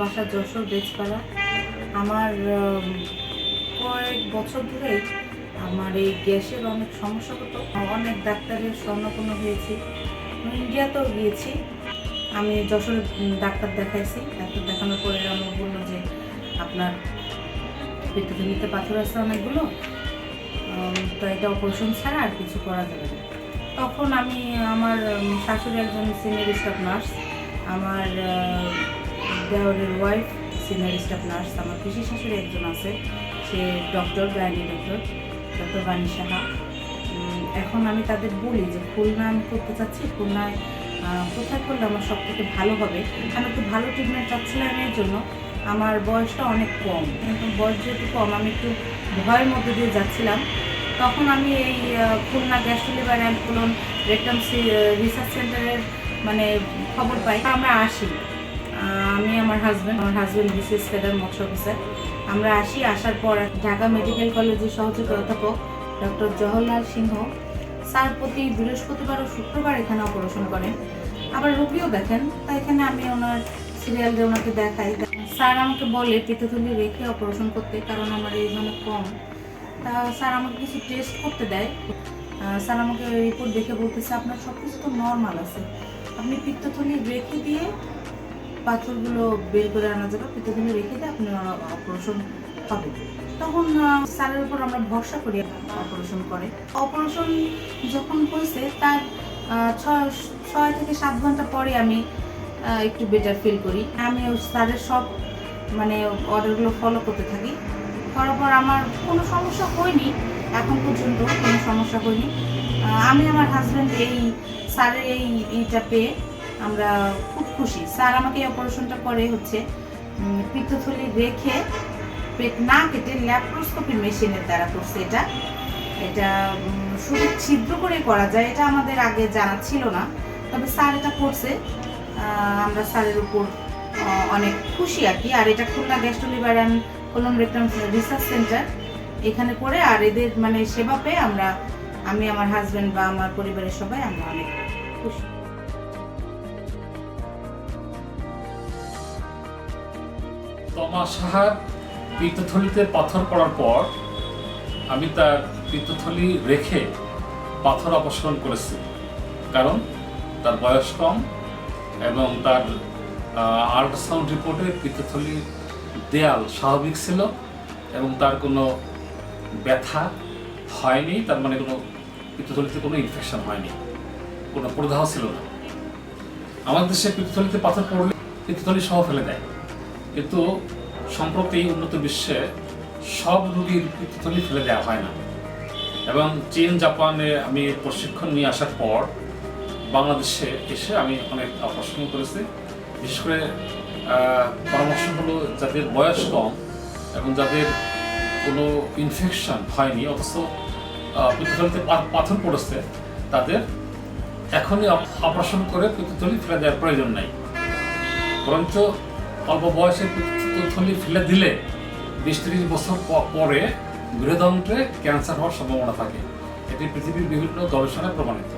বাসা যশোর বেজপাড়া। আমার কয়েক বছর ধরেই আমার এই গ্যাসের অনেক সমস্যা হতো। অনেক ডাক্তারের স্বর্ণপূর্ণ হয়েছি। ইন্ডিয়াতেও গিয়েছি। আমি যশোরে ডাক্তার দেখাইছি। ডাক্তার দেখানোর পরে আমার বলল যে, আপনার পিত্তথলিতে পাথর আছে অনেকগুলো। তো এটা অপারেশন ছাড়া আর কিছু করা যাবে না। তখন আমি আমার শাশুড়ি একজন সিনিয়র স্টাফ নার্স আমার দেওরের ওয়াইফ সিনিয়র স্টাফ নার্স আমার পিসি শাশুড়ি একজন আছে। সে doctor gynae doctor doctor Bani Saha. এখন আমি তাদের বলি যে খুলনা আমি করতে চাচ্ছি খুলনায় কোথায় করলে আমার সব থেকে ভালো হবে? আমি একটু ভালো ট্রিটমেন্ট চাচ্ছিলাম এর জন্য। আমার বয়সটা অনেক কম। কিন্তু বয়স যেহেতু কম, আমি একটু ভয়ের মধ্যে দিয়ে যাচ্ছিলাম। তখন আমি এই Khulna gas liver and colon rectum research সেন্টারের মানে খবর পাই। আমরা আসি। আমি, আমার হাজব্যান্ড আমার হাজব্যান্ড বিশেষ ক্যাডার মৎস্য অফিসার। আমরা আসি, আসার পর ঢাকা মেডিকেল কলেজের সহযোগী অধ্যাপক ডক্টর জওহরলাল সিংহ স্যার প্রতি বৃহস্পতিবার ও শুক্রবার এখানে অপারেশন করেন। আবার রোগীও দেখেন তাই এখানে আমি ওনার সিরিয়াল দিয়ে ওনাকে দেখাই। স্যার আমাকে বলে পিত্তথলি রেখে অপারেশন করতে, কারণ আমার এই জন্য কম। তা স্যার আমাকে কিছু টেস্ট করতে দেয়। স্যার আমাকে রিপোর্ট দেখে বলতেছে, আপনার সব কিছু তো নর্মাল আছে। আপনি পিত্তথলি রেখে দিয়ে পাথরগুলো বের করে আনা যাবে পিত্তথলি রেখে দিয়ে আপনি অপারেশন হবে। তখন স্যারের উপর আমরা ভরসা করি অপারেশন করে। অপারেশন যখন হয়েছে, তার ছয় থেকে সাত ঘণ্টা পরে আমি একটু বেটার ফিল করি। আমি স্যারের সব মানে অর্ডারগুলো ফলো করতে থাকি। করার পর আমার কোনো সমস্যা হয়নি, এখন পর্যন্ত কোনো সমস্যা হয়নি। আমি আমার হাজব্যান্ড এই, স্যারের এই, এইটা পেয়ে আমরা খুব খুশি। স্যার আমাকে এই অপারেশনটা করে হচ্ছে পিত্তথলি রেখে পেট না কেটে ল্যাপ্রোস্কোপি মেশিনের দ্বারা করছে এটা। এটা শুধু ছিদ্র করে করা যায়, এটা আমাদের আগে জানা ছিল না। তবে স্যার এটা করছে। আমরা স্যারের উপর অনেক খুশি আর কি। আর এটা Khulna gastro liver and colon rectum research centre. এখানে করে আর এদের মানে সেবা পেয়ে আমরা, আমি, আমার হাজব্যান্ড বা আমার পরিবারের সবাই আমরা অনেক খুশি। তমা সাহার পিত্তথলিতে পাথর পড়ার পর আমি তার পিত্তথলি রেখে পাথর অপসারণ করেছি। কারণ তার বয়স কম এবং তার আল্ট্রাসাউন্ড রিপোর্টে পিত্তথলির দেয়াল স্বাভাবিক ছিল এবং তার কোনো ব্যথা হয়নি, তার মানে কোনো পিত্তথলিতে কোনো ইনফেকশন হয়নি, কোনো প্রদাহ ছিল না। আমাদের দেশে পিত্তথলিতে পাথর পড়লে পিত্তথলি সহ ফেলে দেয়। কিন্তু সম্প্রতি উন্নত বিশ্বে সব রোগীর পিত্তথলি ফেলে দেওয়া হয় না। এবং চীন, জাপানে আমি প্রশিক্ষণ নিয়ে আসার পর বাংলাদেশে এসে আমি অনেক অপারেশন করেছি। বিশেষ করে পরামর্শ হলো যাদের বয়স কম এবং যাদের কোনো ইনফেকশন হয়নি, অথচ পিত্তথলিতে পাথর পড়েছে, তাদের এখনই অপ- অপারেশন করে পিত্তথলি ফেলে দেওয়ার প্রয়োজন নাই। বরঞ্চ অল্প বয়সে তথ্য ফেলে দিলে বিশ ত্রিশ বছর পরে বৃহদন্ত্রে ক্যান্সার হওয়ার সম্ভাবনা থাকে। এটি পৃথিবীর বিভিন্ন গবেষণায় প্রমাণিত।